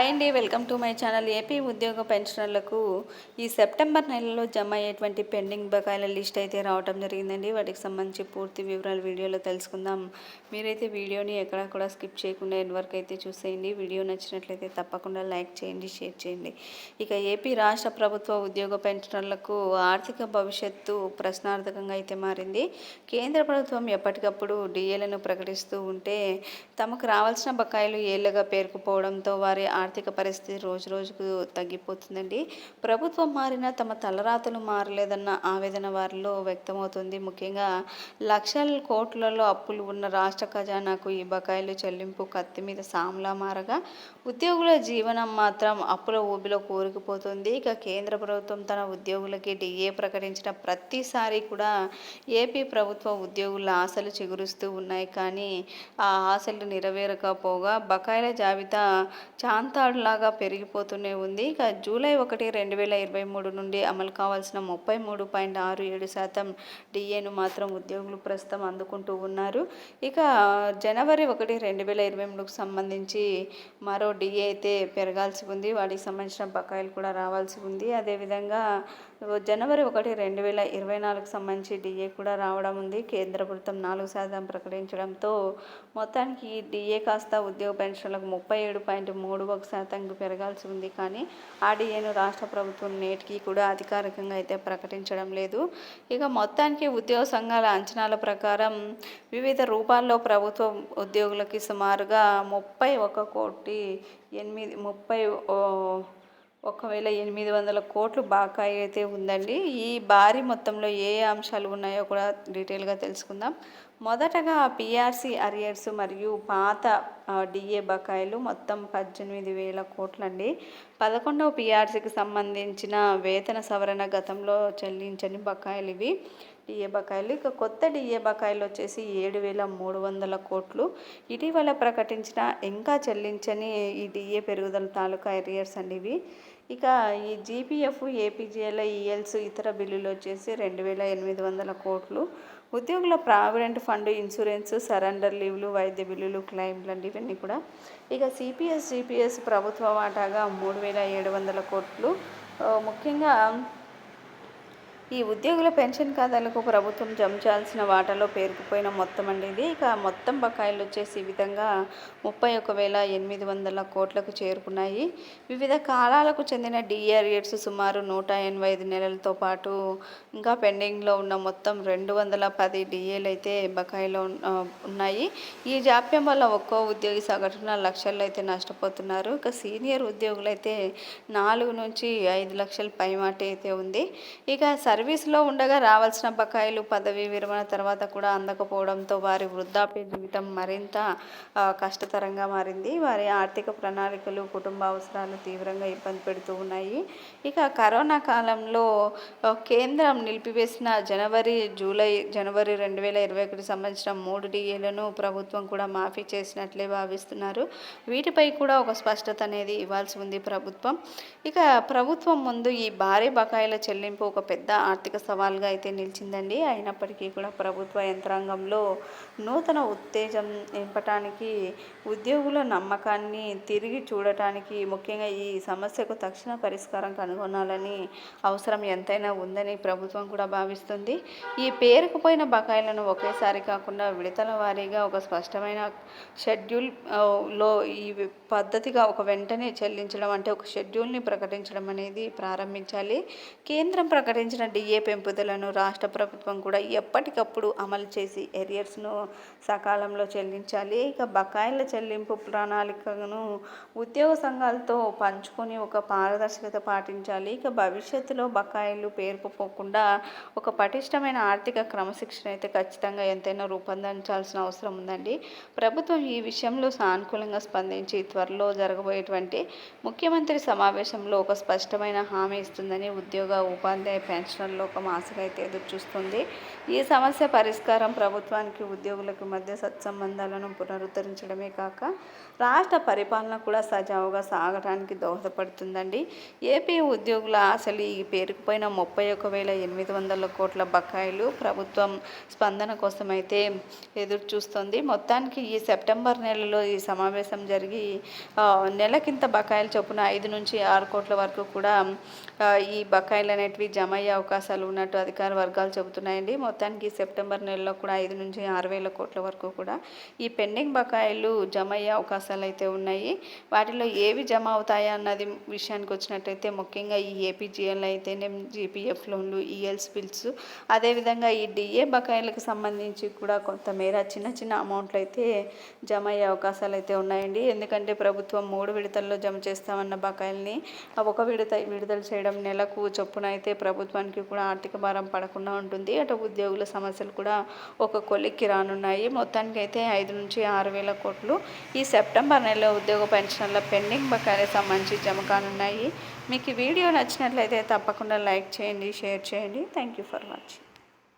Hi అండి welcome to my channel. AP ఉద్యోగ పెన్షనర్లకు ఈ సెప్టెంబర్ నెలలో జమ అయ్యేటువంటి పెండింగ్ బకాయిల లిస్ట్ అయితే రావడం జరిగిందండి. వాటికి సంబంధించి పూర్తి వివరాలు వీడియోలో తెలుసుకుందాం. మీరైతే వీడియోని ఎక్కడా కూడా స్కిప్ చేయకుండా ఎండ్ వరకు అయితే చూసేయండి. వీడియో నచ్చినట్లయితే తప్పకుండా లైక్ చేయండి షేర్ చేయండి. ఇక ఏపీ రాష్ట్ర ప్రభుత్వ ఉద్యోగ పెన్షనర్లకు ఆర్థిక భవిష్యత్తు ప్రశ్నార్థకంగా అయితే మారింది. కేంద్ర ప్రభుత్వం ఎప్పటికప్పుడు డిఏలను ప్రకటిస్తూ ఉంటే తమకు రావాల్సిన బకాయిలు ఏళ్ళగా పేరుకుపోవడంతో వారి ఆర్థిక పరిస్థితి రోజు రోజుకు తగ్గిపోతుందండి. ప్రభుత్వం మారినా తమ తలరాతలు మారలేదన్న ఆవేదన వారిలో వ్యక్తమవుతుంది. ముఖ్యంగా లక్షల కోట్లలో అప్పులు ఉన్న రాష్ట్ర ఖజానాకు ఈ బకాయిలు చెల్లింపు కత్తి మీద సామ్లా మారగా ఉద్యోగుల జీవనం మాత్రం అప్పుల ఊబిలో కూరుకుపోతుంది. ఇక కేంద్ర ప్రభుత్వం తన ఉద్యోగులకి డిఏ ప్రకటించిన ప్రతిసారి కూడా ఏపీ ప్రభుత్వ ఉద్యోగుల ఆశలు చిగురుస్తూ ఉన్నాయి. కానీ ఆ ఆశలు నెరవేరకపోగా బకాయిల జాబితా చాంత లాగా పెరిగిపోతూనే ఉంది. ఇక జూలై ఒకటి రెండు వేల ఇరవై మూడు నుండి అమలు కావాల్సిన ముప్పై మూడు పాయింట్ ఆరు ఏడు శాతం డిఏను మాత్రం ఉద్యోగులు ప్రస్తుతం అందుకుంటూ ఉన్నారు. ఇక జనవరి ఒకటి రెండు వేల ఇరవై మూడుకు సంబంధించి మరో డిఏ అయితే పెరగాల్సి ఉంది. వాటికి సంబంధించిన బకాయిలు కూడా రావాల్సి ఉంది. అదేవిధంగా జనవరి ఒకటి రెండు వేల ఇరవై నాలుగు సంబంధించి డిఏ కూడా రావడం ఉంది. కేంద్ర ప్రభుత్వం నాలుగు శాతం ప్రకటించడంతో మొత్తానికి ఈ డిఏ కాస్త ఉద్యోగ పెన్షన్లకు ముప్పై ఏడు పాయింట్ మూడు ఒక శాతం పెరగాల్సి ఉంది. కానీ ఆర్డీఏను రాష్ట్ర ప్రభుత్వం నేటికి కూడా అధికారికంగా అయితే ప్రకటించడం లేదు. ఇక మొత్తానికి ఉద్యోగ సంఘాల అంచనాల ప్రకారం వివిధ రూపాల్లో ప్రభుత్వ ఉద్యోగులకి సుమారుగా ముప్పై ఒక కోటి ఎనిమిది ముప్పై ఒకవేళ ఎనిమిది వందల కోట్లు బాకాయి అయితే ఉందండి. ఈ భారీ మొత్తంలో ఏ అంశాలు ఉన్నాయో కూడా డీటెయిల్గా తెలుసుకుందాం. మొదటగా పిఆర్సీ అరియర్స్ మరియు పాత డిఏ బకాయిలు మొత్తం పద్దెనిమిది వేల కోట్లండి. పదకొండవ పిఆర్సీకి సంబంధించిన వేతన సవరణ గతంలో చెల్లించని బకాయిలు ఇవి. డిఏ బకాయిలు ఇక కొత్త డిఏ బకాయిలు వచ్చేసి ఏడు వేల మూడు వందల కోట్లు. ఇటీవల ప్రకటించిన ఇంకా చెల్లించని ఈ డిఏ పెరుగుదల తాలూకా ఎరియర్స్ అండి ఇవి. ఇక ఈ జీపీఎఫ్ ఏపీజీఎల్ ఈఎల్స్ ఇతర బిల్లులు వచ్చేసి రెండు వేల ఎనిమిది వందల కోట్లు. ఉద్యోగుల ప్రావిడెంట్ ఫండ్ ఇన్సూరెన్స్ సరెండర్ లీవ్లు వైద్య బిల్లులు క్లెయిమ్లు అండి ఇవన్నీ కూడా. ఇక సిపిఎస్ జీపీఎస్ ప్రభుత్వ వాటాగా మూడు వేల ఏడు వందల కోట్లు. ముఖ్యంగా ఈ ఉద్యోగుల పెన్షన్ ఖాతాలకు ప్రభుత్వం జమ చేయాల్సిన వాటాలో పేరుకుపోయిన మొత్తం అండి ఇది. ఇక మొత్తం బకాయిలు వచ్చేసి ఈ విధంగా ముప్పై ఒక వేల ఎనిమిది వందల కోట్లకు చేరుకున్నాయి. వివిధ కాలాలకు చెందిన డిఆర్ఎడ్స్ సుమారు నూట ఎనభై ఐదు నెలలతో పాటు ఇంకా పెండింగ్లో ఉన్న మొత్తం రెండు వందల పది డిఏలు అయితే బకాయిలో ఉన్నాయి. ఈ జాప్యం వల్ల ఒక్కో ఉద్యోగి సగటున లక్షల్లో అయితే నష్టపోతున్నారు. ఇక సీనియర్ ఉద్యోగులు అయితే నాలుగు నుంచి ఐదు లక్షల పైమాట అయితే ఉంది. ఇక సర్వీస్లో ఉండగా రావాల్సిన బకాయిలు పదవి విరమణ తర్వాత కూడా అందకపోవడంతో వారి వృద్ధాప్య జీవితం మరింత కష్టతరంగా మారింది. వారి ఆర్థిక ప్రణాళికలు కుటుంబ అవసరాలు తీవ్రంగా ఇబ్బంది పెడుతూ ఉన్నాయి. ఇక కరోనా కాలంలో కేంద్రం నిలిపివేసిన జనవరి జూలై జనవరి రెండు వేల ఇరవై ఒకటి సంబంధించిన మూడు డిఏలను ప్రభుత్వం కూడా మాఫీ చేసినట్లే భావిస్తున్నారు. వీటిపై కూడా ఒక స్పష్టత అనేది ఇవ్వాల్సి ఉంది ప్రభుత్వం. ఇక ప్రభుత్వం ముందు ఈ భారీ బకాయిల చెల్లింపు ఒక పెద్ద ఆర్థిక సవాల్గా అయితే నిలిచిందండి. అయినప్పటికీ కూడా ప్రభుత్వ యంత్రాంగంలో నూతన ఉత్తేజం నింపటానికి ఉద్యోగుల నమ్మకాన్ని తిరిగి చూడటానికి ముఖ్యంగా ఈ సమస్యకు తక్షణ పరిష్కారం కనుగొనాలని అవసరం ఎంతైనా ఉందని ప్రభుత్వం కూడా భావిస్తుంది. ఈ పేరుకుపోయిన బకాయిలను ఒకేసారి కాకుండా విడతల వారీగా ఒక స్పష్టమైన షెడ్యూల్లో ఈ పద్ధతిగా ఒక వెంటనే చెల్లించడం అంటే ఒక షెడ్యూల్ని ప్రకటించడం అనేది ప్రారంభించాలి. కేంద్రం ప్రకటించిన డిఏ పెంపుదలను రాష్ట్ర ప్రభుత్వం కూడా ఎప్పటికప్పుడు అమలు చేసి ఎరియర్స్ను సకాలంలో చెల్లించాలి. ఇక బకాయిల చెల్లింపు ప్రణాళికను ఉద్యోగ సంఘాలతో పంచుకొని ఒక పారదర్శకత పాటించాలి. ఇక భవిష్యత్తులో బకాయిలు పేరుకుపోకుండా ఒక పటిష్టమైన ఆర్థిక క్రమశిక్షణ అయితే ఖచ్చితంగా ఎంతైనా రూపొందించాల్సిన అవసరం ఉందండి. ప్రభుత్వం ఈ విషయంలో సానుకూలంగా స్పందించి త్వరలో జరగబోయేటువంటి ముఖ్యమంత్రి సమావేశంలో ఒక స్పష్టమైన హామీ ఇస్తుందని ఉద్యోగ ఉపాధ్యాయ పెన్షన్ లోకం ఆశగా అయితే ఎదురు చూస్తుంది ఈ సమస్య పరిష్కారం ప్రభుత్వానికి ఉద్యోగులకు మధ్య సత్సంబంధాలను పునరుద్ధరించడమే కాక రాష్ట్ర పరిపాలన కూడా సజావుగా సాగడానికి దోహదపడుతుందండి. ఏపీ ఉద్యోగుల ఆశలు ఈ పేరుకుపోయిన ముప్పై ఒక వేల ఎనిమిది వందల కోట్ల బకాయిలు ప్రభుత్వం స్పందన కోసం అయితే ఎదురు చూస్తుంది మొత్తానికి ఈ సెప్టెంబర్ నెలలో ఈ సమావేశం జరిగి నెలకింత బకాయిలు చొప్పున ఐదు నుంచి ఆరు కోట్ల వరకు కూడా ఈ బకాయిలు అనేటివి జమ అయ్యే అవకాశాలు ఉన్నట్టు అధికార వర్గాలు చెబుతున్నాయండి. మొత్తానికి సెప్టెంబర్ నెలలో కూడా ఐదు నుంచి ఆరు వేల కోట్ల వరకు కూడా ఈ పెండింగ్ బకాయిలు జమ అయ్యే అవకాశాలు అయితే ఉన్నాయి. వాటిలో ఏవి జమ అవుతాయా అన్నది విషయానికి వచ్చినట్టయితే ముఖ్యంగా ఈ ఏపీజీఎల్ అయితేనే జీపీఎఫ్ లోన్లు ఈఎల్స్ బిల్స్ అదేవిధంగా ఈ డిఏ బకాయిలకు సంబంధించి కూడా కొంతమేర చిన్న చిన్న అమౌంట్లు అయితే జమ అయ్యే అవకాశాలు అయితే ఉన్నాయండి. ఎందుకంటే ప్రభుత్వం మూడు విడతల్లో జమ చేస్తామన్న బకాయిల్ని ఒక విడత విడుదల చేయడం నెలకు చొప్పున అయితే ప్రభుత్వానికి కూడా ఆర్థిక భారం పడకుండా ఉంటుంది. అటు ఉద్యోగుల సమస్యలు కూడా ఒక కొలిక్కి రానున్నాయి. మొత్తానికి అయితే ఐదు నుంచి ఆరు వేల కోట్లు ఈ సెప్టెంబర్ నెలలో ఉద్యోగ పెన్షన్ల పెండింగ్ బకాయిలకు సంబంధించి జమ కానున్నాయి. మీకు ఈ వీడియో నచ్చినట్లయితే తప్పకుండా లైక్ చేయండి షేర్ చేయండి. Thank you for watching